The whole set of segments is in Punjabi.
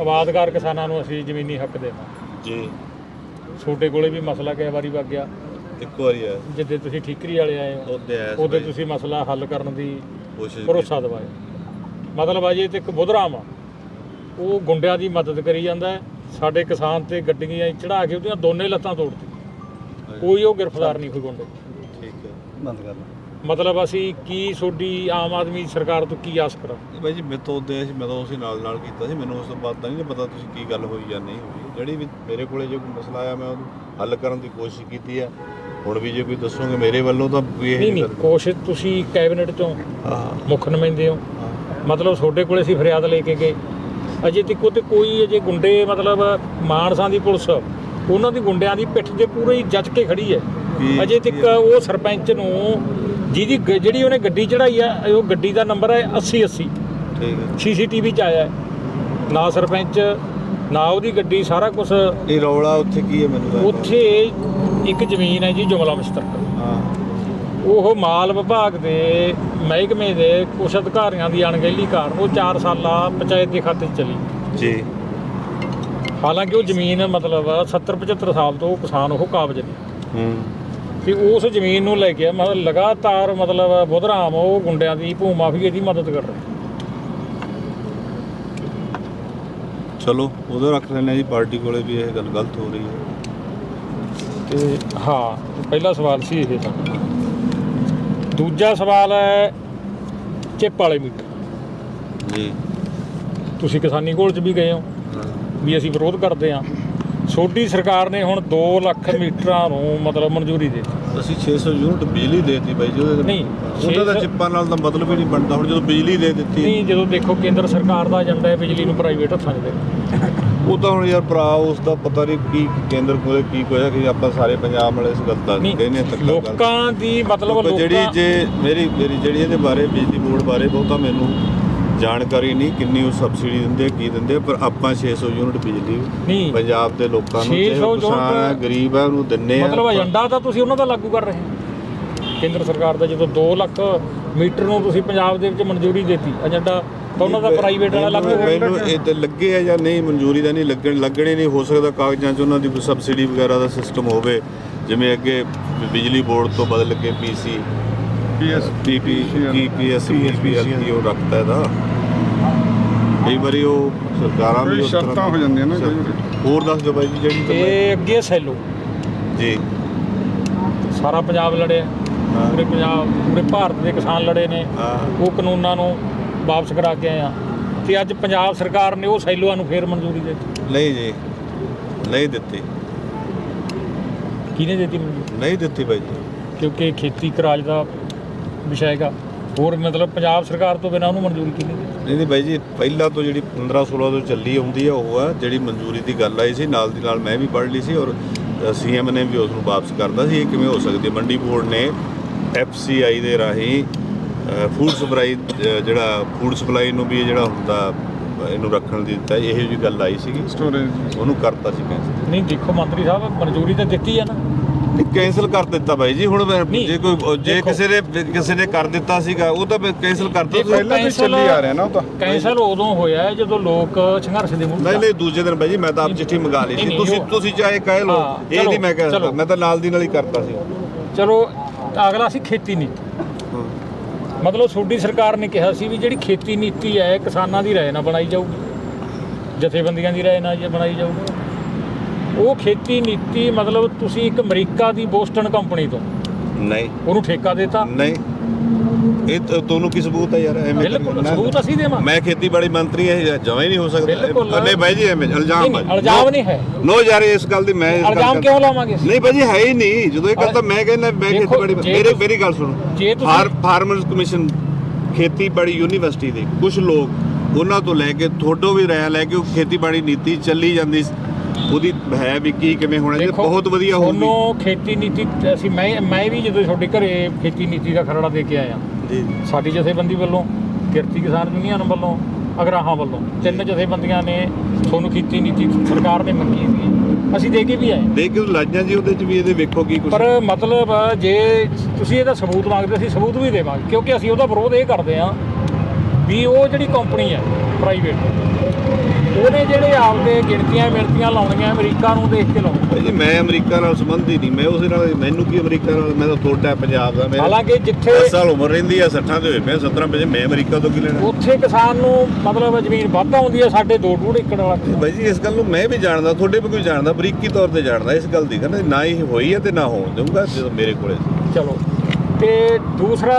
ਆਬਾਦਕਾਰ ਕਿਸਾਨਾਂ ਨੂੰ ਅਸੀਂ ਜ਼ਮੀਨੀ ਹੱਕ ਦੇਵਾਂ ਜੀ। ਛੋਟੇ ਕੋਲੇ ਵੀ ਮਸਲਾ ਕਈ ਵਾਰੀ ਵਗ ਗਿਆ। ਇੱਕ ਵਾਰੀ ਆ। ਜਿੱਦੇ ਤੁਸੀਂ ਠੀਕਰੀ ਵਾਲੇ ਆਏ ਹੋ ਉਹਦੇ ਆਇਆ ਸੀ ਉਹਦੇ ਬਾਈ, ਤੁਸੀਂ ਮਸਲਾ ਹੱਲ ਕਰਨ ਦੀ ਕੋਸ਼ਿਸ਼ ਭਰੋਸਾ ਦਿਵਾਇਆ। ਮਤਲਬ ਅਜੇ ਤੇ ਇੱਕ ਬੁਧਰਾਮ ਆ। ਉਹ ਗੁੰਡਿਆਂ ਦੀ ਮਦਦ ਕਰੀ ਜਾਂਦਾ ਹੈ। ਸਾਡੇ ਕਿਸਾਨ ਤੇ ਗੱਡੀਆਂ ਚੜਾ ਕੇ ਉਹਦੀਆਂ ਦੋਨੇ ਲੱਤਾਂ ਤੋੜਤੀ। ਕੀਤੀ। ਕੋਈ ਉਹ ਗ੍ਰਿਫਤਾਰ ਨਹੀਂ ਕੋਈ ਗੁੰਡੇ। ਠੀਕ ਹੈ। ਬੰਦ ਕਰ ਲਾ। ਮਤਲਬ ਅਸੀਂ ਕੀ ਤੁਹਾਡੀ ਆਮ ਆਦਮੀ ਸਰਕਾਰ ਤੋਂ ਕੀ ਆਸ ਕਰਾਂ? ਬਾਈ ਜੀ ਮੇਰੇ ਤੋਂ ਉਹਦੇ ਸੀ ਮੈਂ ਤਾਂ ਉਸੇ ਨਾਲ ਨਾਲ ਕੀਤਾ ਸੀ ਮੈਨੂੰ ਉਸ ਤੋਂ ਬਾਅਦ ਤਾਂ ਨਹੀਂ ਪਤਾ ਤੁਸੀਂ ਕੀ ਗੱਲ ਹੋਈ ਜਾਂ ਨਹੀਂ ਹੋਈ। ਜਿਹੜੀ ਵੀ ਮੇਰੇ ਕੋਲੇ ਜੇ ਕੋਈ ਮਸਲਾ ਆਇਆ ਮੈਂ ਉਹਨੂੰ ਹੱਲ ਕਰਨ ਦੀ ਕੋਸ਼ਿਸ਼ ਕੀਤੀ ਹੈ ਹੁਣ ਵੀ ਜੇ ਕੋਈ ਦੱਸੋਗੇ ਮੇਰੇ ਵੱਲੋਂ ਤਾਂ ਵੀ ਇਹ ਨਹੀਂ ਨਹੀਂ ਕੋਸ਼ਿਸ਼ ਤੁਸੀਂ ਕੈਬਨਿਟ ਹਾਂ। ਮੁੱਖ ਨੁਮਾਇੰਦੇ ਹੋ। ਹਾਂ। ਮਤਲਬ ਤੁਹਾਡੇ ਕੋਲੇ ਅਸੀਂ ਫਰਿਆਦ ਲੈ ਕੇ ਗਏ। ਅਜੇ ਤੱਕ ਉਹ ਤੇ ਕੋਈ ਅਜੇ ਗੁੰਡੇ ਮਤਲਬ ਮਾਨਸਾਂ ਦੀ ਪੁਲਿਸ ਉਹਨਾਂ ਦੀ ਗੁੰਡਿਆਂ ਦੀ ਪਿੱਠ ਤੇ ਪੂਰੀ ਜੱਜ ਕੇ ਖੜੀ ਹੈ। ਕੀ- ਅਜੇ ਤੱਕ ਉਹ ਸਰਪੰਚ ਨੂੰ ਜਿਹਦੀ ਗ- ਜਿਹੜੀ ਉਹਨੇ ਗੱਡੀ ਚੜਾਈ ਆ ਉਹ ਗੱਡੀ ਦਾ ਨੰਬਰ ਹੈ 80 80 ਠੀਕ ਹੈ। ਸੀਸੀਟੀਵੀ ਚ ਆਇਆ ਹੈ। ਨਾ ਸਰਪੰਚ ਨਾ ਉਹਦੀ ਗੱਡੀ ਸਾਰਾ ਕੁਝ ਇਹ ਰੌਲਾ ਉੱਥੇ ਕੀ ਹੈ ਮੈਨੂੰ ਤਾਂ ਉੱਥੇ ਇੱਕ ਜ਼ਮੀਨ ਹੈ ਜੀ ਜੁਮਲਾ ਮੁਸ਼ਤਰਕ ਹਾਂ। ਉਹ ਮਾਲ ਵਿਭਾਗ ਦੇ ਮਹਿਕਮੇ ਦੇ ਕੁਝ ਅਧਿਕਾਰੀਆਂ ਦੀ ਅਣਗਹਿਲੀ ਕਾਰਨ ਉਹ 4 ਸਾਲਾ ਪੰਚਾਇਤ ਦੇ ਖਾਤੇ 'ਚ ਚਲੀ। ਜੀ। ਹਾਲਾਂਕਿ ਉਹ ਜ਼ਮੀਨ ਮਤਲਬ 70 75 ਸਾਲ ਤੋਂ ਉਹ ਕਿਸਾਨ ਉਹ ਕਾਬਜ ਨੇ। ਹੂੰ। ਤੇ ਉਸ ਜ਼ਮੀਨ ਨੂੰ ਲੈ ਕੇ ਮਤਲਬ ਲਗਾਤਾਰ ਮਤਲਬ ਬੁਧਰਾਮ ਉਹ ਗੁੰਡਿਆਂ ਦੀ ਭੂ ਮਾਫੀਏ ਦੀ ਮਦਦ ਕਰ ਰਹੇ ਚਲੋ ਉਦੋਂ ਰੱਖ ਲੈਣੇ ਜੀ ਪਾਰਟੀ ਕੋਲੇ ਵੀ ਇਹ ਗੱਲ ਗਲਤ ਹੋ ਰਹੀ ਹੈ। ਤੇ ਹਾਂ ਪਹਿਲਾ ਸਵਾਲ ਸੀ ਇਹ ਤਾਂ। ਦੂਜਾ ਸਵਾਲ ਹੈ ਚਿੱਪ ਵਾਲੇ ਮੀਟਰ ਜੀ। ਤੁਸੀਂ ਕਿਸਾਨੀ ਕੋਲ ਚ ਵੀ ਗਏ ਹੋ। ਵੀ ਅਸੀਂ ਵਿਰੋਧ ਕਰਦੇ ਹਾਂ। ਛੋਟੀ ਸਰਕਾਰ ਨੇ ਹੁਣ 2 ਲੱਖ ਮੀਟਰਾਂ ਨੂੰ ਮਤਲਬ ਮਨਜ਼ੂਰੀ ਦੇ ਦਿੱਤੀ। ਅਸੀਂ 600 ਯੂਨਿਟ ਬਿਜਲੀ ਦੇਤੀ ਬਾਈ ਜੀ ਉਹਦੇ ਨਹੀਂ, ਉਹਦਾ ਤਾਂ 600 ਚਿੱਪਾਂ ਨਾਲ ਤਾਂ ਮਤਲਬ ਹੀ ਨਹੀਂ ਬਣਦਾ। ਹੁਣ ਜਦੋਂ ਬਿਜਲੀ ਦੇ ਦਿੱਤੀ। ਨਹੀਂ ਜਦੋਂ ਦੇਖੋ ਕੇਂਦਰ ਸਰਕਾਰ ਦਾ ਏਜੰਡਾ ਹੈ ਬਿਜਲੀ ਨੂੰ ਪ੍ਰਾਈਵੇਟ ਹੱਥਾਂ 'ਚ ਦੇਣਾ। ਉਹ ਤਾਂ ਹੁਣ ਯਾਰ ਭਰਾ ਉਸ ਦਾ ਪਤਾ ਨਹੀਂ ਕੀ ਕੇਂਦਰ ਕੋਲੇ ਕੀ ਕੋਇਆ ਕਿ ਆਪਾਂ ਸਾਰੇ ਪੰਜਾਬ ਵਾਲੇ ਇਸ ਗੱਲ ਦਾ ਕਹਿੰਦੇ ਨਹੀਂ ਤੱਕ ਗੱਲ। ਲੋਕਾਂ ਦੀ ਮਤਲਬ ਕਿਉਂਕਿ ਜਿਹੜੀ ਲੋਕਾਂ ਜੇ ਮੇਰੀ ਮੇਰੀ ਜਿਹੜੀ ਇਹਦੇ ਬਾਰੇ ਬਿਜਲੀ ਬੋਰਡ ਬਾਰੇ ਬਹੁਤਾ ਮੈਨੂੰ ਜਾਣਕਾਰੀ ਨਹੀਂ ਕਿੰਨੀ ਉਹ ਸਬਸਿਡੀ ਦਿੰਦੇ ਕੀ ਦਿੰਦੇ ਪਰ ਆਪਾਂ 600 ਯੂਨਿਟ ਬਿਜਲੀ ਨਹੀਂ। ਪੰਜਾਬ ਦੇ ਲੋਕਾਂ ਨੂੰ 600 ਚਾਹੇ ਕਿਸਾਨ ਹੈ ਗਰੀਬ ਹੈ ਉਹਨੂੰ ਦਿੰਨੇ ਆ ਮਤਲਬ ਏਜੰਡਾ ਤਾਂ ਤੁਸੀਂ ਉਹਨਾਂ ਦਾ ਲਾਗੂ ਕਰ ਰਹੇ ਹੋ। ਕੇਂਦਰ ਸਰਕਾਰ ਦਾ ਜਦੋਂ 2 ਲੱਖ ਮੀਟਰ ਨੂੰ ਤੁਸੀਂ ਪੰਜਾਬ ਦੇ ਵਿੱਚ ਮਨਜ਼ੂਰੀ ਦਿੱਤੀ ਏਜੰਡਾ ਤਾਂ ਉਹਨਾਂ ਦਾ ਪ੍ਰਾਈਵੇਟ ਵਾਲਾ ਲਾਗੂ ਹੋ ਮੈਨੂੰ ਇਹ ਤੇ ਲੱਗੇ ਆ ਜਾਂ ਨਹੀਂ ਮਨਜ਼ੂਰੀ ਦਾ ਨਹੀਂ ਲੱਗਣ ਲੱਗਣੇ ਨਹੀਂ ਹੋ ਸਕਦਾ ਕਾਗਜ਼ਾਂ 'ਚ ਉਹਨਾਂ ਦੀ ਸਬਸਿਡੀ ਵਗੈਰਾ ਦਾ ਸਿਸਟਮ ਹੋਵੇ ਜਿਵੇਂ ਅੱਗੇ ਬਿਜਲੀ ਬੋਰਡ ਤੋਂ ਬਦਲ ਕੇ ਪੀਸੀ ਪੀਐਸ ਪੀਪੀ ਕੀ ਪੀਐਸ ਪੀਐਸਪੀ ਉਹ ਰੱਖਦਾ ਇਹਦਾ। ਕਈ ਵਾਰੀ ਉਹ ਸਰਕਾਰਾਂ ਵੀ ਕੋਈ ਉਸ ਤਰ੍ਹਾਂ ਸ਼ਰਤਾਂ ਹੋ ਜਾਂਦੀਆਂ ਨਾ ਕਈ ਵਾਰੀ। ਹੋਰ ਦੱਸ ਦਿਓ ਬਾਈ ਜੀ ਜਿਹੜੀ ਤੇ ਅੱਗੇ ਸੈਲੋ। ਜੀ। ਸਾਰਾ ਪੰਜਾਬ ਲੜਿਆ। ਹਾਂ। ਪੂਰੇ ਪੰਜਾਬ ਪੂਰੇ ਭਾਰਤ ਦੇ ਕਿਸਾਨ ਲੜੇ ਨੇ। ਹਾਂ। ਉਹ ਕਾਨੂੰਨਾਂ ਨੂੰ ਵਾਪਸ ਕਰਾ ਕੇ ਆਏ ਆ। ਤੇ ਅੱਜ ਪੰਜਾਬ ਸਰਕਾਰ ਨੇ ਉਹ ਸੈਲੋਆਂ ਨੂੰ ਫੇਰ ਮਨਜ਼ੂਰੀ ਦੇ ਦਿੱਤੀ। ਨਹੀਂ ਜੀ। ਨਹੀਂ ਦਿੱਤੀ। ਕਿਹਨੇ ਦਿੱਤੀ ਮਨਜ਼ੂਰੀ? ਨਹੀਂ ਦਿੱਤੀ ਬਾਈ ਜੀ। ਕਿਉਂਕਿ ਖੇਤੀ ਕਰਾਜ ਦਾ ਵਿਸ਼ਾ ਹੈਗਾ। ਹੋਰ ਮਤਲਬ ਪੰਜਾਬ ਸਰਕਾਰ ਤੋਂ ਬਿਨਾਂ ਉਹਨੂੰ ਮਨਜ਼ੂਰੀ ਕਿਹਨੇ ਦਿੱਤੀ? ਨਹੀਂ ਨਹੀਂ ਬਾਈ ਜੀ ਪਹਿਲਾਂ ਤੋਂ ਜਿਹੜੀ 15 16 ਤੋਂ ਚੱਲੀ ਆਉਂਦੀ ਆ ਉਹ ਆ ਜਿਹੜੀ ਮਨਜ਼ੂਰੀ ਦੀ ਗੱਲ ਆਈ ਸੀ ਨਾਲ ਦੀ ਨਾਲ ਮੈਂ ਵੀ ਪੜ੍ਹ ਲਈ ਸੀ ਔਰ ਸੀਐਮ ਨੇ ਵੀ ਉਸ ਨੂੰ ਵਾਪਸ ਕਰਦਾ ਸੀ। ਇਹ ਕਿਵੇਂ ਹੋ ਸਕਦੀ ਹੈ ਮੰਡੀ ਬੋਰਡ ਨੇ ਐਫਸੀਆਈ ਦੇ ਰਾਹੀਂ ਫੂਡ ਸਪਲਾਈ ਜਿਹੜਾ ਫੂਡ ਸਪਲਾਈ ਨੂੰ ਵੀ ਇਹ ਜਿਹੜਾ ਹੁੰਦਾ ਅ, ਇਹਨੂੰ ਰੱਖਣ ਦੀ ਦਿੱਤਾ। ਇਹੋ ਜਿਹੀ ਗੱਲ ਆਈ ਸੀਗੀ। ਸਟੋਰੇਜ ਉਹਨੂੰ ਕਰਤਾ ਸੀ ਕੈਂਸਲ ਨਹੀਂ ਦੇਖੋ ਮੰਤਰੀ ਸਾਹਿਬ ਮਨਜ਼ੂਰੀ ਤਾਂ ਦਿੱਤੀ ਆ ਨਾ। ਨਹੀਂ ਕੈਂਸਲ ਕਰ ਦਿੱਤਾ ਬਾਈ ਜੀ ਹੁਣ ਮੈਂ- ਨਹੀਂ, ਜੇ ਕੋਈ ਜੇ। ਕਿਸੇ ਨੇ ਕਿਸੇ ਨੇ ਕਰ ਦਿੱਤਾ ਸੀਗਾ ਉਹ ਤਾਂ ਕੈਂਸਲ ਕਰਤਾ ਦੇਖੋ, ਸੀ। ਪਹਿਲਾਂ ਵੀ ਚੱਲੀ ਆ ਰਿਹਾ ਨਾ ਉਹ ਤਾਂ। ਕੈਂਸਲ ਉਦੋਂ ਹੋਇਆ ਹੈ ਜਦੋਂ ਲੋਕ ਸੰਘਰਸ਼ ਦੇ ਮੁੱਢ ਨਹੀਂ ਨਹੀਂ ਦੂਜੇ ਦਿਨ ਬਾਈ ਜੀ ਮੈਂ ਤਾਂ ਆਪ ਚਿੱਠੀ ਮੰਗਾ ਲਈ ਨਹੀਂ, ਸੀ। ਨਹੀਂ, ਤੁਸੀਂ ਉਹ- ਤੁਸੀਂ ਚਾਹੇ ਕਹਿ ਲਓ ਹਾਂ, ਇਹ ਨਹੀਂ ਚਲੋ, ਮੈਂ ਕਹਿ ਚਲੋ। ਮੈਂ ਤਾਂ ਨਾਲ ਦੀ ਨਾਲ ਹੀ ਕਰਤਾ ਸੀ। ਚਲੋ ਅਗਲਾ ਸੀ ਖੇਤੀ ਨੀਤੀ। ਮਤਲਬ ਤੁਹਾਡੀ ਸਰਕਾਰ ਨੇ ਕਿਹਾ ਸੀ ਵੀ ਜਿਹੜੀ ਖੇਤੀ ਨੀਤੀ ਹੈ ਕਿਸਾਨਾਂ ਦੀ ਰਾਏ ਨਾਲ ਬਣਾਈ ਜਾਊਗੀ। ਜਥੇਬੰਦੀਆਂ ਦੀ ਰਾਏ ਨਾਲ ਜੇ ਬਣਾਈ ਜਾਊਗੀ। ਉਹ ਖੇਤੀ ਨੀਤੀ ਮਤਲਬ ਤੁਸੀਂ ਇੱਕ ਅਮਰੀਕਾ ਦੀ ਬੋਸਟਨ ਕੰਪਨੀ ਤੋਂ ਨਹੀਂ। ਉਹਨੂੰ ਠੇਕਾ ਦਿੱਤਾ? ਨਹੀਂ। ਇਹ ਤਾਂ ਤੁਹਾਨੂੰ ਕੀ ਸਬੂਤ ਹੈ ਯਾਰ? ਐਵੇਂ ਬਿਲਕੁਲ। ਸਬੂਤ ਅਸੀਂ ਦੇਵਾਂਗੇ। ਮੈਂ ਖੇਤੀਬਾੜੀ ਮੰਤਰੀ ਇਹ ਜਮਾਂ ਹੀ ਨਹੀਂ ਹੋ ਸਕਦਾ। ਨਹੀਂ ਬਾਈ ਜੀ ਐਵੇਂ ਇਲਜ਼ਾਮ ਨਹੀਂ, ਇਲਜ਼ਾਮ ਨਹੀਂ ਹੈ। ਨੋ ਯਾਰ ਇਸ ਗੱਲ ਦੀ ਮੈਂ ਇਸ ਗੱਲ ਇਲਜ਼ਾਮ ਕਿਉਂ ਲਾਵਾਂਗੇ ਅਸੀਂ? ਨਹੀਂ ਬਾਈ ਜੀ ਹੈ ਹੀ ਨਹੀਂ। ਜਦੋਂ ਇਹ ਗੱਲ ਤਾਂ ਮੈਂ ਕਹਿੰਦਾ ਮੈਂ ਦੇਖੋ, ਖੇਤੀਬਾੜੀ ਜੇ ਮੇਰੇ ਤੁਸੀਂ- ਮੇਰੀ ਗੱਲ ਸੁਣੋ। ਤੁਸੀਂ- ਫਾਰ ਫਾਰਮਰਸ ਕਮਿਸ਼ਨ ਖੇਤੀਬਾੜੀ ਯੂਨੀਵਰਸਿਟੀ ਦੇ ਕੁਝ ਲੋਕ ਉਹਨਾਂ ਤੋਂ ਲੈ ਕੇ ਤੁਹਾਡੋਂ ਵੀ ਰਾਇ ਲੈ ਕੇ ਉਹ ਖੇਤੀਬਾੜੀ ਨੀਤੀ ਚੱਲੀ ਜਾਂਦੀ ਸੀ। ਉਹਦੀ ਹੈ ਵੀ ਕੀ ਕਿਵੇਂ ਹੋਣਾ ਦੇਖੋ, ਬਹੁਤ ਵਧੀਆ ਹੋਊਗੀ। ਤੁਹਾਨੂੰ ਖੇਤੀ ਨੀਤੀ ਅਸੀਂ ਮੈਂ ਮੈਂ ਵੀ ਜਦੋਂ ਤੁਹਾਡੇ ਘਰੇ ਖੇਤੀ ਨੀਤੀ ਦਾ ਖਰੜਾ ਦੇ ਕੇ ਆਇਆ। ਜੀ। ਸਾਡੀ ਜਥੇਬੰਦੀ ਵੱਲੋਂ ਕਿਰਤੀ ਕਿਸਾਨ ਯੂਨੀਅਨ ਵੱਲੋਂ ਅਗਰਾਹਾਂ ਵੱਲੋਂ ਤਿੰਨ ਜਥੇਬੰਦੀਆਂ ਨੇ ਤੁਹਾਨੂੰ ਖੇਤੀ ਨੀਤੀ ਸਰਕਾਰ ਨੇ ਮੰਗੀ ਸੀ। ਅਸੀਂ ਦੇ ਕੇ ਵੀ ਆਏ। ਦੇ ਕੇ ਲਾਜਾਂ ਜੀ ਉਹਦੇ ਚ ਵੀ ਇਹਦੇ ਵੇਖੋ ਕੀ ਕੁਝ ਪਰ ਮਤਲਬ ਜੇ ਤੁਸੀਂ ਇਹਦਾ ਸਬੂਤ ਮੰਗਦੇ ਅਸੀਂ ਸਬੂਤ ਵੀ ਦੇਵਾਂਗੇ ਕਿਉਂਕਿ ਅਸੀਂ ਉਹਦਾ ਵਿਰੋਧ ਇਹ ਕਰਦੇ ਹਾਂ ਵੀ ਉਹ ਜਿਹੜੀ ਕੰਪਨੀ ਹੈ ਪ੍ਰਾਈਵੇਟ ਉਹਨੇ ਜਿਹੜੇ ਆਪਦੇ ਗਿਣਤੀਆਂ ਮਿਣਤੀਆਂ ਲਾਉਣੀਆਂ ਅਮਰੀਕਾ ਨੂੰ ਦੇਖ ਕੇ ਭਾਈ ਜੀ ਮੈਂ ਅਮਰੀਕਾ ਨਾਲ ਸੰਬੰਧ ਹੀ ਨਹੀਂ ਮੈਂ ਉਸੇ ਨਾਲ ਮੈਨੂੰ ਕੀ ਅਮਰੀਕਾ ਨਾਲ ਮੈਂ ਤਾਂ ਤੁਹਾਡਾ ਪੰਜਾਬ ਦਾ ਮੇਰਾ ਹਾਲਾਂਕਿ ਜਿੱਥੇ 10 ਸਾਲ ਉਮਰ ਰਹਿੰਦੀ ਆ 60 ਦੇ ਹੋਏ ਮੈਂ 17 ਵਜੇ ਮੈਂ ਅਮਰੀਕਾ ਤੋਂ ਕੀ ਲੈਣਾ? ਉੱਥੇ ਕਿਸਾਨ ਨੂੰ ਮਤਲਬ ਜ਼ਮੀਨ ਵੱਧ ਆਉਂਦੀ ਹੈ ਸਾਡੇ ਦੋ ਡੂਢ ਏਕੜ ਵਾਲਾ। ਬਾਈ ਜੀ ਇਸ ਗੱਲ ਨੂੰ ਮੈਂ ਵੀ ਜਾਣਦਾ ਤੁਹਾਡੇ ਵੀ ਕੋਈ ਜਾਣਦਾ ਬਰੀਕੀ ਤੌਰ ਤੇ ਜਾਣਦਾ ਇਸ ਗੱਲ ਦੀ ਕਹਿੰਦਾ ਨਾ ਹੀ ਹੋਈ ਹੈ ਤੇ ਨਾ ਹੋਣ ਦਊਗਾ ਜਦੋਂ ਮੇਰੇ ਕੋਲੇ। ਚਲੋ ਤੇ ਦੂਸਰਾ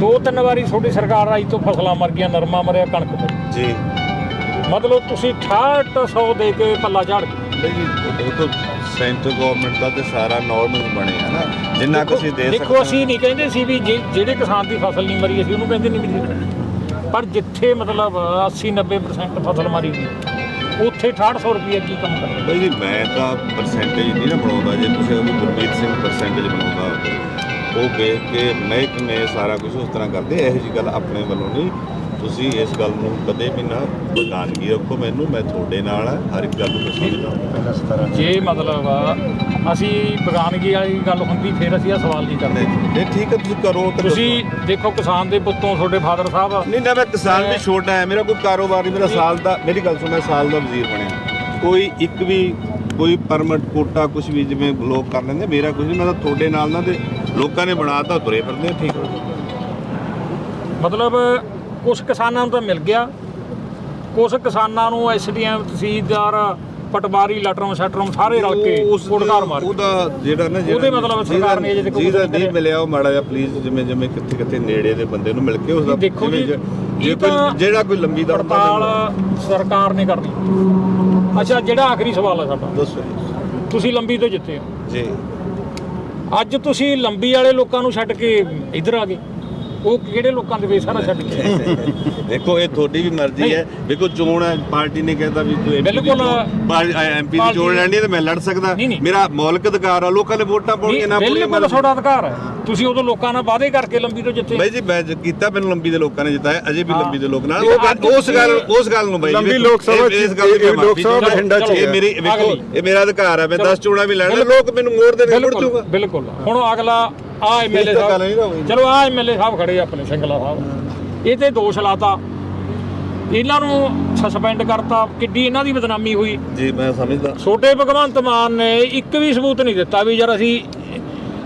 ਦੋ ਤਿੰਨ ਵਾਰੀ ਤੁਹਾਡੀ ਸਰਕਾਰ ਆਈ ਤੋਂ ਫਸਲਾਂ ਮਰ ਗਈਆਂ ਨਰਮਾ ਮਰਿਆ ਕਣਕ ਮਰੀ ਜੀ। ਮਤਲਬ ਤੁਸੀਂ 6800 ਦੇ ਕੇ ਪੱਲਾ ਝਾੜ ਤਾਂ ਸੈਂਟਰ ਗਵਰਨਮੈਂਟ ਦਾ ਤੇ ਸਾਰਾ ਨਾਰਮਲ ਬਣੇ ਆ ਨਾ। ਜਿੰਨਾ ਕੁ ਅਸੀਂ ਦੇ ਸਕਦੇ ਦੇਖੋ ਅਸੀਂ ਨਹੀਂ ਕਹਿੰਦੇ ਸੀ ਵੀ ਜੇ- ਜਿਹੜੇ ਕਿਸਾਨ ਦੀ ਫਸਲ ਨਹੀਂ ਮਰੀ ਅਸੀਂ ਉਹਨੂੰ ਕਹਿੰਦੇ ਨਹੀਂ ਵੀ ਨਹੀਂ। ਪਰ ਜਿੱਥੇ ਮਤਲਬ 80 90% ਫਸਲ ਮਰੀ ਗਈ ਉੱਥੇ 6800 ਰੁਪਏ ਕੀ ਕੰਮ ਕਰਦਾ ਬਾਈ ਜੀ ਮੈਂ ਤਾਂ ਪਰਸੈਂਟੇਜ ਨਹੀਂ ਨਾ ਬਣਾਉਂਦਾ। ਜੇ ਤੁਸੀਂ ਉਹ ਗੁਰਮੀਤ ਸਿੰਘ ਪਰਸੈਂਟੇਜ ਬਣਾਉਂਦਾ ਉਹ ਵੇਖ ਕੇ ਮਹਿਕਮੇ ਸਾਰਾ ਕੁਝ ਉਸ ਤਰ੍ਹਾਂ ਕਰਦੇ ਇਹੋ ਜੀ ਗੱਲ ਆਪਣੇ ਵੱਲੋਂ ਨਹੀਂ। ਤੁਸੀਂ ਇਸ ਗੱਲ ਨੂੰ ਕਦੇ ਵੀ ਨਾ ਬਗਾਨਗੀ ਰੱਖੋ ਮੈਨੂੰ ਮੈਂ ਤੁਹਾਡੇ ਨਾਲ ਹਰ ਇੱਕ ਗੱਲ ਨੂੰ ਸਮਝਦਾ ਜੇ ਮਤਲਬ ਅਸੀਂ ਬਗਾਨਗੀ ਵਾਲੀ ਗੱਲ ਹੁੰਦੀ ਫਿਰ ਅਸੀਂ ਇਹ ਸਵਾਲ ਨਹੀਂ ਕਰਦੇ। ਨਹੀਂ ਠੀਕ ਹੈ ਤੁਸੀਂ ਕਰੋ ਤੁਸੀਂ ਦੇਖੋ ਕਿਸਾਨ ਦੇ ਪੁੱਤੋਂ ਤੁਹਾਡੇ ਫਾਦਰ ਸਾਹਿਬ ਨਹੀਂ ਨਾ ਮੈਂ ਕਿਸਾਨ ਵੀ ਛੋਟਾ ਹੈ ਮੇਰਾ ਕੋਈ ਕਾਰੋਬਾਰ ਨਹੀਂ ਮੇਰਾ ਸਾਲ ਦਾ ਮੇਰੀ ਗੱਲ ਸੁਣ ਮੈਂ ਸਾਲ ਦਾ ਵਜ਼ੀਰ ਬਣਿਆ। ਕੋਈ ਇੱਕ ਵੀ ਕੋਈ ਪਰਮਿਟ ਕੋਟਾ ਕੁਝ ਵੀ ਜਿਵੇਂ ਲੋਕ ਕਰ ਲੈਂਦੇ ਮੇਰਾ ਕੁਝ ਨਹੀਂ ਮੈਂ ਤਾਂ ਤੁਹਾਡੇ ਨਾਲ ਨਾ ਤੇ ਲੋਕਾਂ ਨੇ ਬਣਾਤਾ ਤੁਰੇ ਫਿਰਦੇ ਠੀਕ ਹੋ ਮਤਲਬ ਕੁਝ ਕਿਸਾਨਾਂ ਨੂੰ ਤਾਂ ਮਿਲ ਗਿਆ। ਕੁਝ ਕਿਸਾਨਾਂ ਨੂੰ ਐਸਡੀਐਮ ਤਹਿਸੀਲਦਾਰ ਪਟਵਾਰੀ ਲਟਰਮ ਸ਼ਟਰਮ ਸਾਰੇ ਰਲ ਕੇ ਕੋਟਕਾਰ ਮਾਰ। ਉਹਦਾ ਜਿਹੜਾ ਨਾ ਉਹਦੇ ਮਤਲਬ ਸਰਕਾਰ ਨੇ ਅਜੇ ਤੱਕ ਜਿਹਦਾ ਨਹੀਂ ਮਿਲਿਆ ਉਹ ਮਾੜਾ ਜਿਹਾ ਪਲੀਜ਼ ਜਿਵੇਂ ਜਿਵੇਂ ਕਿੱਥੇ ਕਿੱਥੇ ਨੇੜੇ ਦੇ ਬੰਦੇ ਨੂੰ ਮਿਲ ਕੇ ਉਸ ਦਾ ਜੀ, ਕੋਈ ਜਿਹੜਾ ਕੋਈ ਲੰਬੀ ਦੌੜ ਪੜਤਾਲ ਸਰਕਾਰ ਨੇ ਕਰਨੀ। ਅੱਛਾ ਜਿਹੜਾ ਆਖਰੀ ਸਵਾਲ ਹੈ ਸਾਡਾ। ਦੱਸੋ। ਤੁਸੀਂ ਲੰਬੀ ਤੋਂ ਜਿੱਤੇ ਹੋ। ਜੀ। ਅੱਜ ਤੁਸੀਂ ਲੰਬੀ ਵਾਲੇ ਲੋਕਾਂ ਨੂੰ ਛੱਡ ਕੇ ਇੱਧਰ ਆ ਗਏ। ਉਹ ਕਿਹੜੇ ਲੋਕਾਂ ਦੇ ਵੇ ਸਾਰਾ ਛੱਡ ਕੇ? ਦੇਖੋ ਇਹ ਤੁਹਾਡੀ ਵੀ ਮਰਜ਼ੀ ਹੈ ਦੇਖੋ ਚੋਣ ਹੈ ਪਾਰਟੀ ਨੇ ਕਹਿੰਦਾ ਵੀ ਤੂੰ MP ਦੀ ਬਿਲਕੁਲ। ਚੋਣ- ਐਮਪੀ ਦੀ ਚੋਣ ਲੈਣੀ ਹੈ ਤੇ ਮੈਂ ਲੜ ਸਕਦਾ ਨਹੀਂ, ਨਹੀਂ। ਮੇਰਾ ਮੌਲਿਕ ਅਧਿਕਾਰ ਆ ਲੋਕਾਂ ਨੇ ਵੋਟਾਂ ਪਾਉਣੀਆਂ ਨਾ ਪਾਉਣੀਆਂ ਬਿਲਕੁਲ ਤੁਹਾਡਾ ਅਧਿਕਾਰ ਹੈ ਤੁਸੀਂ ਉਦੋਂ ਲੋਕਾਂ ਨਾਲ ਵਾਅਦੇ ਕਰਕੇ ਲੰਬੀ ਤੋਂ ਜਿੱਤੇ ਬਾਈ ਜੀ ਮੈਂ ਜ- ਕੀਤਾ ਮੈਨੂੰ ਲੰਬੀ ਦੇ ਲੋਕਾਂ ਨੇ ਜਿਤਾਇਆ ਅਜੇ ਵੀ। ਲੰਬੀ ਦੇ ਲੋਕ ਨਾਲ ਉਹ ਗੱਲ- ਉਸ ਗੱਲ ਉਸ ਗੱਲ ਨੂੰ ਬਾਈ ਜੀ ਲੰਬੀ ਵੇਖੋ, ਲੋਕ ਸਭਾ ਇਹ- ਇਸ ਗੱਲ ਦੀ ਇਹ ਮੈਂ ਲੋਕ ਸਭਾ ਮਾਫ਼ੀ ਬਠਿੰਡਾ ਚ ਇਹ ਹੈ। ਮੇਰੀ ਵੇਖੋ ਅਗਲੀ। ਇਹ ਮੇਰਾ ਅਧਿਕਾਰ ਹੈ ਮੈਂ ਚਲੋ। 10 ਚੋਣਾਂ ਵੀ ਲੈਣਾ। ਲੋਕ ਮੈਨੂੰ ਮੋੜ ਦੇਣਗੇ ਮੁੜ ਬਿਲਕੁਲ ਬਿਲਕੁਲ ਹੁਣ ਅਗਲਾ ਆ ਐਮਐਲਏ। ਸਾਹਿਬ। ਚਲੋ ਆ ਐਮਐਲਏ ਸਾਹਿਬ ਖੜੇ ਆਪਣੇ ਸਿੰਗਲਾ ਸਾਹਿਬ। ਇਹ ਤੇ ਦੋਸ਼ ਲਾਤਾ। ਇਹਨਾਂ ਨੂੰ ਸਸਪੈਂਡ ਕਰਤਾ। ਕਿੱਡੀ ਇਹਨਾਂ ਦੀ ਬਦਨਾਮੀ ਹੋਈ। ਜੀ ਮੈਂ ਸਮਝਦਾ। ਛੋਟੇ ਭਗਵੰਤ ਮਾਨ ਨੇ ਇੱਕ ਵੀ ਸਬੂਤ ਨਹੀਂ ਦਿੱਤਾ ਵੀ ਯਾਰ ਅਸੀਂ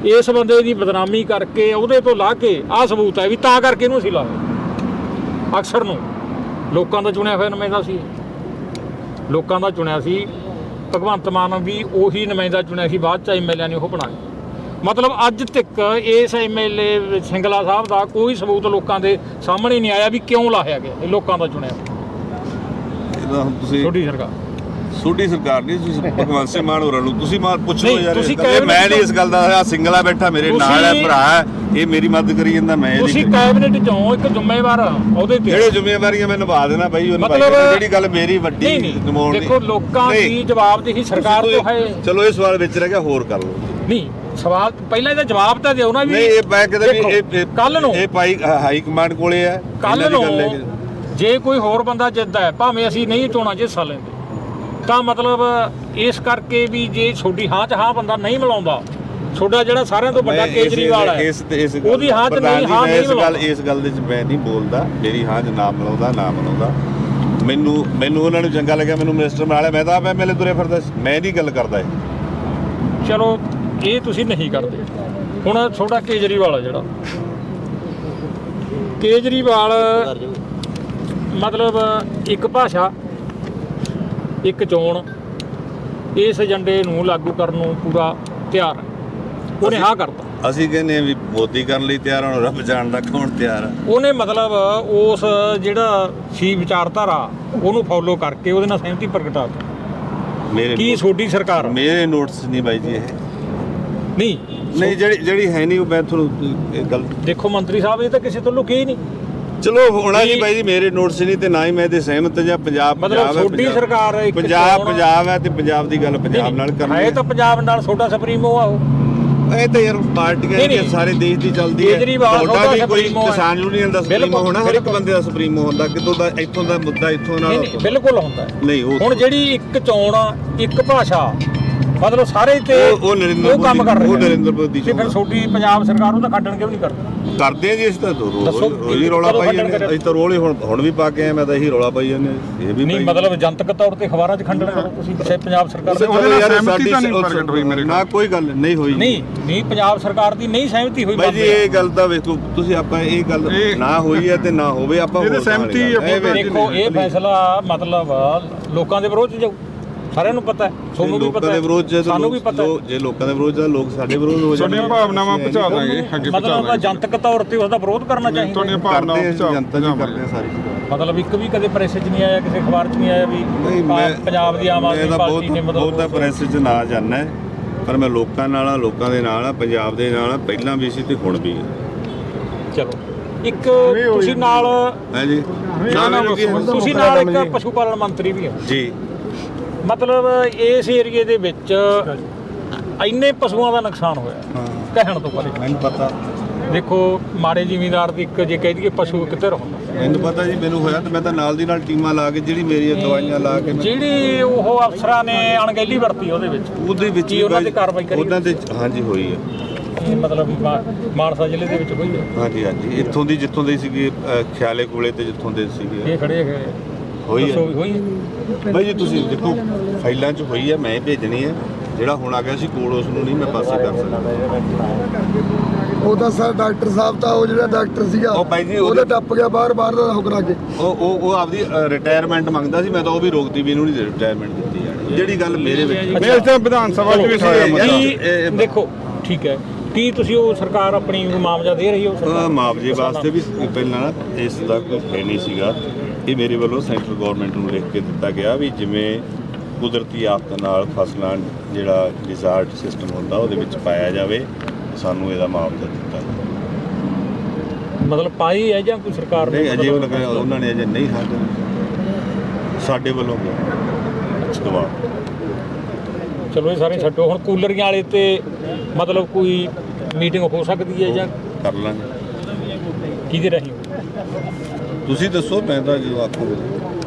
ਇਸ ਬੰਦੇ ਦੀ ਬਦਨਾਮੀ ਕਰਕੇ ਉਹਦੇ ਤੋਂ ਲਾ ਕੇ ਆਹ ਸਬੂਤ ਹੈ ਵੀ ਤਾਂ ਕਰਕੇ ਇਹਨੂੰ ਅਸੀਂ ਲਾਇਆ ਅਕਸਰ ਨੂੰ। ਲੋਕਾਂ ਦਾ ਚੁਣਿਆ ਹੋਇਆ ਨੁਮਾਇੰਦਾ ਸੀ। ਲੋਕਾਂ ਦਾ ਚੁਣਿਆ ਸੀ। ਭਗਵੰਤ ਮਾਨ ਵੀ ਉਹੀ ਨੁਮਾਇੰਦਾ ਚੁਣਿਆ ਸੀ। ਬਾਅਦ ਚ ਐਮਐਲਏ ਨੇ ਉਹ ਬਣਾਇਆ ਮਤਲਬ ਅੱਜ ਤੱਕ ਇਸ ਐਮਐਲਏ ਸਿੰਗਲਾ ਸਾਹਿਬ ਦਾ ਕੋਈ ਸਬੂਤ ਲੋਕਾਂ ਦੇ ਸਾਹਮਣੇ ਨਹੀਂ ਆਇਆ ਵੀ ਕਿਉਂ ਲਾਇਆ ਗਿਆ ਇਹ ਲੋਕਾਂ ਦਾ ਚੁਣਿਆ ਇਹਦਾ ਹੁਣ ਤੁਸੀਂ ਛੋਟੀ ਸਰਕਾਰ ਛੋਟੀ ਸਰਕਾਰ ਨਹੀਂ ਤੁਸੀਂ ਭਗਵੰਤ ਸਿੰਘ ਮਾਨ ਹੋਰਾਂ ਨੂੰ ਤੁਸੀਂ ਮਾਰ ਪੁੱਛ ਲਓ ਨਹੀਂ, ਯਾਰ ਤੁਸੀਂ ਇਹ ਮੈਂ ਨਹੀਂ ਇਸ ਗੱਲ ਦਾ ਆ ਸਿੰਗਲਾ ਬੈਠਾ ਮੇਰੇ ਨਾਲ ਹੈ ਭਰਾ ਹੈ ਇਹ ਮੇਰੀ ਮਦਦ ਕਰੀ ਜਾਂਦਾ ਮੈਂ ਇਹਦੀ ਤੁਸੀਂ। ਕੈਬਨਿਟ ਚੋਂ ਇੱਕ ਜ਼ਿੰਮੇਵਾਰ ਉਹਦੇ ਤੇ ਜਿਹੜੇ ਜ਼ਿੰਮੇਵਾਰੀਆਂ ਮੈਂ ਨਿਭਾ ਦੇਣਾ ਬਾਈ ਉਹ ਨਿਭਾਈ ਮਤਲਬ- ਜਾਣਾ। ਜਿਹੜੀ ਗੱਲ ਮੇਰੀ ਵੱਡੀ ਨਹੀਂ ਨਹੀਂ ਨਿਭਾਉਣ ਦੀ ਦੇਖੋ ਲੋਕਾਂ ਨਹੀਂ, ਦੀ ਜਵਾਬਦੇਹੀ ਸਰਕਾਰ ਤੁਸੀਂ ਤੋਂ ਹੈ ਚਲੋ ਇਹ ਸਵਾਲ ਵਿੱਚ ਰਹਿ ਗਿਆ ਹੋਰ ਕਰ ਲਓ ਨਹੀਂ ਸਵਾਲ ਪਹਿਲਾਂ ਇਹਦਾ ਜਵਾਬ ਤਾਂ ਦਿਓ ਨਾ ਵੀ ਨਹੀਂ ਇਹ ਮੈਂ ਕਹਿੰਦਾ ਵੀ ਇਹ ਕੱਲ ਨੂੰ। ਇਹ ਭਾਈ ਹਾਈ ਕਮਾਂਡ ਕੋਲੇ ਹੈ ਕੱਲ ਨੂੰ ਜੇ ਕੋਈ ਹੋਰ ਬੰਦਾ ਜਿੱਤਦਾ ਹੈ ਭਾਵੇਂ ਅਸੀਂ ਨਹੀਂ ਚੋਣਾਂ 'ਚ ਹਿੱਸਾ ਲੈਂਦੇ ਤਾਂ ਮਤਲਬ ਇਸ ਕਰਕੇ ਵੀ ਜੇ ਛੋਟੀ ਹਾਂ 'ਚ ਹਾਂ ਬੰਦਾ ਨਹੀਂ ਮਿਲਾਉਂਦਾ ਛੋਟਾ ਜਿਹੜਾ ਸਾਰਿਆਂ ਤੋਂ ਵੱਡਾ ਕੇਜਰੀਵਾਲ ਹੈ ਉਹਦੀ ਹਾਂ 'ਚ ਨਹੀਂ ਜੀ, ਹਾਂ ਨਹੀਂ ਇਸ ਗੱਲ ਇਸ ਗੱਲ ਦੇ ਵਿੱਚ ਮੈਂ ਨਹੀਂ ਬੋਲਦਾ ਮੇਰੀ ਹਾਂ 'ਚ ਨਾ ਮਿਲਾਉਂਦਾ ਨਾ ਮਿਲਾਉਂਦਾ। ਮੈਨੂੰ ਮੈਨੂੰ ਉਹਨਾਂ ਨੂੰ ਚੰਗਾ ਲੱਗਿਆ ਮੈਨੂੰ ਮਿਨਿਸਟਰ ਬਣਾ ਲਿਆ ਮੈਂ ਤਾਂ ਆਪ ਐਮਐਲਏ ਤੁਰੇ ਫਿਰਦਾ। ਮੈਂ ਨਹੀਂ ਗੱਲ ਕਰਦਾ ਚਲੋ ਇਹ ਤੁਸੀਂ ਨਹੀਂ ਕਰਦੇ। ਹੁਣ ਛੋਟਾ ਕੇਜਰੀਵਾਲ ਆ ਜਿਹੜਾ। ਕੇਜਰੀਵਾਲ ਮਤਲਬ ਇੱਕ ਭਾਸ਼ਾ ਇੱਕ ਚੋਣ ਇਸ ਏਜੰਡੇ ਨੂੰ ਲਾਗੂ ਕਰਨ ਨੂੰ ਪੂਰਾ ਤਿਆਰ ਹੈ। ਉਹਨੇ ਹਾਂ ਕਰਤਾ। ਅਸੀਂ ਕਹਿੰਦੇ ਹਾਂ ਵੀ ਮੋਦੀ ਕਰਨ ਲਈ ਤਿਆਰ ਹਾਂ ਰੱਬ ਜਾਣਦਾ ਕੌਣ ਤਿਆਰ ਆ। ਉਹਨੇ ਮਤਲਬ ਉਸ ਜਿਹੜਾ ਸੀ ਵਿਚਾਰਧਾਰਾ ਉਹਨੂੰ ਫੋਲੋ ਕਰਕੇ ਉਹਦੇ ਨਾਲ ਸਹਿਮਤੀ ਪ੍ਰਗਟਾਤਾ ਮੇਰੇ ਕੀ ਛੋਟੀ ਸਰਕਾਰ? ਮੇਰੇ ਨੋਟਸ ਨਹੀਂ ਬਾਈ ਜੀ ਇਹ। ਨਹੀਂ ਨਹੀਂ ਜਿਹੜੀ ਜਿਹੜੀ ਹੈ ਨਹੀਂ ਉਹ ਮੈਂ ਤੁਹਾਨੂੰ ਇਹ ਗੱਲ ਦੇਖੋ ਮੰਤਰੀ ਸਾਹਿਬ ਇਹ ਤਾਂ ਕਿਸੇ ਤੋਂ ਲੁਕੇ ਹੀ ਨਹੀਂ ਚਲੋ ਹੋਣਾ ਨਹੀਂ ਬਾਈ ਜੀ ਮੇਰੇ ਨੋਟਸ ਨਹੀਂ ਤੇ ਨਾ ਹੀ ਮੈਂ ਇਹਦੇ ਸਹਿਮਤ ਜਾਂ ਪੰਜਾਬ ਮਤਲਬ ਪੰਜਾਬ ਹੈ, ਛੋਟੀ ਸਰਕਾਰ ਇੱਕ ਪੰਜਾਬ ਪੰਜਾਬ ਹੈ ਤੇ ਪੰਜਾਬ ਦੀ ਗੱਲ ਪੰਜਾਬ ਨਾਲ ਕਰਨੀ ਹੈ ਤਾਂ ਪੰਜਾਬ ਨਾਲ ਛੋਟਾ ਸੁਪਰੀਮੋ ਆ ਉਹ ਇਹ ਤਾਂ ਯਾਰ ਪਾਰਟੀਆਂ ਨਹੀਂ। ਸਾਰੇ ਦੇਸ਼ ਦੀ ਚੱਲਦੀ ਹੈ ਤੁਹਾਡਾ ਵੀ ਕੋਈ ਹੈ। ਕਿਸਾਨ ਯੂਨੀਅਨ ਦਾ ਸੁਪਰੀਮੋ ਹੋਣਾ ਹਰ ਇੱਕ। ਬੰਦੇ ਦਾ ਸੁਪਰੀਮੋ ਹੁੰਦਾ ਕਿਤੋਂ ਦਾ ਇੱਥੋਂ ਦਾ ਮੁੱਦਾ ਇੱਥੋਂ ਨਾਲ ਬਿਲਕੁਲ ਹੁੰਦਾ ਹੈ। ਨਹੀਂ ਹੁਣ ਜਿਹੜੀ ਇੱਕ ਚੋਣ ਆ, ਇੱਕ ਭਾਸ਼ਾ ਮਤਲਬ ਸਾਰੇ ਤੇ ਉਹ- ਉਹ ਨਰਿੰਦਰ ਉਹ ਕੰਮ ਮੋਦੀ- ਕਰ ਰਹੇ ਉਹ ਨੇ। ਨਰਿੰਦਰ ਮੋਦੀ ਤੇ ਫਿਰ ਚਾਹੁੰਦਾ। ਛੋਟੀ ਪੰਜਾਬ ਸਰਕਾਰ ਉਹ ਤਾਂ ਖੱਟਣ ਕਿਉਂ ਨਹੀਂ ਕਰਦੀ ਕਰਦੇ ਆ ਜੀ ਅਸੀਂ ਤਾਂ ਰੋ- ਦੱਸੋ ਰੋਜ਼ ਰੋਜ਼ ਹੀ ਰੌਲਾ ਕਦੋਂ ਪਾਈ ਖੰਡਨ ਜਾਂਦੇ ਕਰਿਆ? ਅਸੀਂ ਤਾਂ ਰੋਲੇ ਹੁਣ ਹੁਣ ਵੀ ਪਾ ਕੇ ਆਏ ਮੈਂ ਤਾਂ ਇਹੀ ਰੌਲਾ ਪਾਈ ਜਾਂਦੇ ਇਹ ਵੀ ਨਹੀਂ ਪਾਈ ਮਤਲਬ ਜਨਤਕ ਤੌਰ ਤੇ ਅਖਬਾਰਾਂ 'ਚ ਖੰਡਨ ਕਰੋ ਤੁਸੀਂ ਪਿੱਛੇ ਪੰਜਾਬ ਸਰਕਾਰ ਉਹਦੇ ਦੇ ਨਾਲ ਯਾਰ ਸਹਿਮਤੀ ਤਾਂ ਨਹੀਂ ਪ੍ਰਗਟ ਹੋਈ ਮੇਰੇ ਨਾ ਕੋਈ ਗੱਲ ਨਹੀਂ ਹੋਈ ਨਹੀਂ ਨਹੀਂ ਪੰਜਾਬ ਸਰਕਾਰ ਦੀ ਨਹੀਂ ਸਹਿਮਤੀ ਹੋਈ ਬਾਈ ਜੀ। ਇਹ ਗੱਲ ਤਾਂ ਵੇਖੋ ਤੁਸੀਂ ਆਪਾਂ ਇਹ ਗੱਲ ਇਹ- ਨਾ ਹੋਈ ਹੈ ਤੇ ਨਾ ਹੋਵੇ ਆਪਾਂ ਇਹਦੇ ਹੋਰ ਸਹਿਮਤੀ ਗੱਲ। ਆਪਾਂ ਇਹ ਵੇਖ- ਦੇਖੋ ਇਹ ਫੈਸਲਾ ਮਤਲਬ ਲੋਕਾਂ ਦੇ ਵਿਰੋਧ 'ਚ ਜਾਊ ਸਾਰਿਆਂ ਨੂੰ ਪਤਾ ਹੈ ਤੁਹਾਨੂੰ ਵੀ ਪਤਾ ਹੈ ਤਾਂ ਸਾਨੂੰ ਵੀ ਪਤਾ ਹੈ। ਜੋ- ਜੇ ਲੋਕਾਂ ਦੇ ਵਿਰੋਧ ਤਾਂ ਲੋਕ ਸਾਡੇ ਵਿਰੋਧ ਹੋ ਤੁਹਾਡੀਆਂ ਭਾਵਨਾਵਾਂ ਪਹੁੰਚਾ ਦਾਂਗੇ ਅੱਗੇ ਪਹੁੰਚਾ ਮਤਲਬ ਦਾਂਗੇ। ਜਨਤਕ ਤੌਰ ਤੇ ਉਹਦਾ ਵਿਰੋਧ ਕਰਨਾ ਚਾਹੀਦਾ। ਤੁਹਾਡੀਆਂ ਭਾਵਨਾਵਾਂ ਪਹੁੰਚਾ ਜਨਤਾ ਜੀ ਕਰਦੇ ਆ ਸਾਰੀ ਮਤਲਬ ਇੱਕ ਵੀ ਕਦੇ ਪ੍ਰੈਸ 'ਚ ਨਹੀਂ ਆਇਆ ਕਿਸੇ ਅਖਬਾਰ 'ਚ ਨਹੀਂ ਆਇਆ ਵੀ ਨਹੀਂ ਆਹ ਮੈਂ ਪੰਜਾਬ ਦੀ ਆਮ ਆਦਮੀ ਤਾਂ ਪਾਰਟੀ ਨੇ ਬਹੁਤ ਬਹੁਤ ਮਤਲਬ ਪ੍ਰੈਸ 'ਚ ਨਾ ਜਾਣਾ ਹੈ, ਪਰ ਮੈਂ ਲੋਕਾਂ ਨਾਲ ਆ ਲੋਕਾਂ ਦੇ ਨਾਲ ਆ ਪੰਜਾਬ ਦੇ ਨਾਲ ਆ ਪਹਿਲਾਂ ਵੀ ਸੀ ਤੇ ਹੁਣ ਵੀ ਹੈ ਚਲੋ ਇੱਕ ਤੁਸੀਂ ਨਾਲ ਹੈ ਜੀ? ਨਾ, ਨਾ, ਮੈਨੂੰ ਕੀ ਹੈ? ਤੁਸੀਂ ਨਾਲ ਇੱਕ ਪਸ਼ੂ ਪਾਲਣ ਮੰਤਰੀ ਵੀ ਹੋ। ਜੀ। ਮਤਲਬ ਇਸ ਏਰੀਏ ਦੇ ਵਿੱਚ ਇੰਨੇ ਪਸ਼ੂਆਂ ਦਾ ਨੁਕਸਾਨ ਹੋਇਆ ਕਹਿਣ ਤੋਂ ਪਰੇ। ਮੈਨੂੰ ਪਤਾ। ਦੇਖੋ ਮਾੜੇ ਜ਼ਿਮੀਂਦਾਰ ਦੀ ਇੱਕ ਜੇ ਕਹਿ ਦਈਏ ਪਸ਼ੂ ਕਿੱਧਰ ਹੁੰਦਾ। ਮੈਨੂੰ ਪਤਾ ਜੀ ਮੈਨੂੰ ਹੋਇਆ ਤੇ ਮੈਂ ਤਾਂ ਨਾਲ ਦੀ ਨਾਲ ਟੀਮਾਂ ਲਾ ਕੇ ਜਿਹੜੀ ਮੇਰੀਆਂ ਦਵਾਈਆਂ ਲਾ ਕੇ ਜਿਹੜੀ ਉਹ ਅਫਸਰਾਂ ਨੇ ਅਣਗਹਿਲੀ ਵਰਤੀ ਉਹਦੇ ਵਿੱਚ ਉਹਦੇ ਵਿੱਚ ਉਹਨਾਂ ਤੇ ਕਾਰਵਾਈ ਕਰੀ? ਉਹਨਾਂ ਤੇ ਹਾਂਜੀ ਹੋਈ ਹੈ ਮਤਲਬ ਮਾਨਸਾ ਜ਼ਿਲ੍ਹੇ ਦੇ ਵਿੱਚ ਹੋਈ ਹੈ ਹਾਂਜੀ ਹਾਂਜੀ। ਇੱਥੋਂ ਦੀ ਜਿੱਥੋਂ ਦੇ ਸੀਗੇ ਖਿਆਲੇ ਕੋਲੇ ਤੇ ਜਿੱਥੋਂ ਦੇ ਸੀਗੇ। ਇਹ ਖੜੇ ਹੈਗੇ ਹੋਈ ਹੈ। ਹੋਈ ਹੈ। ਬਾਈ ਜੀ ਤੁਸੀਂ ਦੇਖੋ ਫਾਈਲਾਂ 'ਚ ਹੋਈ ਹੈ ਮੈਂ ਹੀ ਭੇਜਣੀ ਹੈ। ਜਿਹੜਾ ਹੁਣ ਆ ਗਿਆ ਸੀ ਕੋਲ ਉਸ ਨੂੰ ਨਹੀਂ ਮੈਂ ਪਾਸੇ ਕਰ ਸਕਦਾ। ਉਹ ਤਾਂ ਸਰ ਡਾਕਟਰ ਸਾਹਿਬ ਤਾਂ ਉਹ ਜਿਹੜਾ ਡਾਕਟਰ ਸੀਗਾ ਉਹ ਬਾਈ ਜੀ ਉਹਦੇ ਟੱਪ ਗਿਆ ਬਾਹਰ ਬਾਹਰ ਦਾ ਹੁਕਰ ਆ ਕੇ। ਉਹ ਉਹ ਉਹ ਆਪਦੀ ਰਿਟਾਇਰਮੈਂਟ ਮੰਗਦਾ ਸੀ ਮੈਂ ਤਾਂ ਉਹ ਵੀ ਰੋਕਤੀ ਵੀ ਇਹਨੂੰ ਨਹੀਂ ਰਿਟਾਇਰਮੈਂਟ ਦਿੱਤੀ ਜਾਣੀ। ਜਿਹੜੀ ਗੱਲ ਮੇਰੇ ਵਿੱਚ ਮੇਰੇ ਤਾਂ ਵਿਧਾਨ ਸਭਾ 'ਚ ਵੀ ਇਹ- ਦੇਖੋ ਠੀਕ ਹੈ। ਕੀ ਤੁਸੀਂ ਉਹ ਸਰਕਾਰ ਆਪਣੀ ਮੁਆਵਜ਼ਾ ਦੇ ਰਹੀ ਹੋ? ਸਰਕਾਰ ਮੁਆਵਜ਼ੇ ਵਾਸਤੇ ਵੀ ਪਹਿਲਾਂ ਇਸ ਦਾ ਕੋਈ ਹੈ ਨਹੀਂ ਸੀਗਾ। ਇਹ ਮੇਰੇ ਵੱਲੋਂ ਸੈਂਟਰ ਗਵਰਨਮੈਂਟ ਨੂੰ ਲਿਖ ਕੇ ਦਿੱਤਾ ਗਿਆ ਵੀ ਜਿਵੇਂ ਕੁਦਰਤੀ ਆਫਤ ਨਾਲ ਫਸਲਾਂ ਜਿਹੜਾ ਡਿਜ਼ਾਰਟ ਸਿਸਟਮ ਹੁੰਦਾ ਉਹਦੇ ਵਿੱਚ ਪਾਇਆ ਜਾਵੇ ਸਾਨੂੰ ਇਹਦਾ ਮੁਆਵਜ਼ਾ ਦਿੱਤਾ ਜਾਵੇ। ਮਤਲਬ ਪਾਈ ਹੈ ਜਾਂ ਕੋਈ ਸਰਕਾਰ ਨੇ ਅਜੇ ਉਹਨਾਂ ਨੇ ਅਜੇ ਨਹੀਂ ਹਾਜ਼ਰ ਸਾਡੇ ਵੱਲੋਂ ਦਵਾ। ਚਲੋ ਇਹ ਸਾਰੇ ਛੱਡੋ। ਹੁਣ ਕੂਲਰੀਆਂ ਵਾਲੇ ਤੇ ਮਤਲਬ ਕੋਈ ਮੀਟਿੰਗ ਹੋ ਸਕਦੀ ਹੈ ਜਾਂ ਕਰ ਲਾਂਗੇ। ਕਿਹਦੇ ਰਹੀ? ਤੁਸੀਂ ਦੱਸੋ ਮੈਂ ਤਾਂ ਜਦੋਂ ਆਖੋਗੇ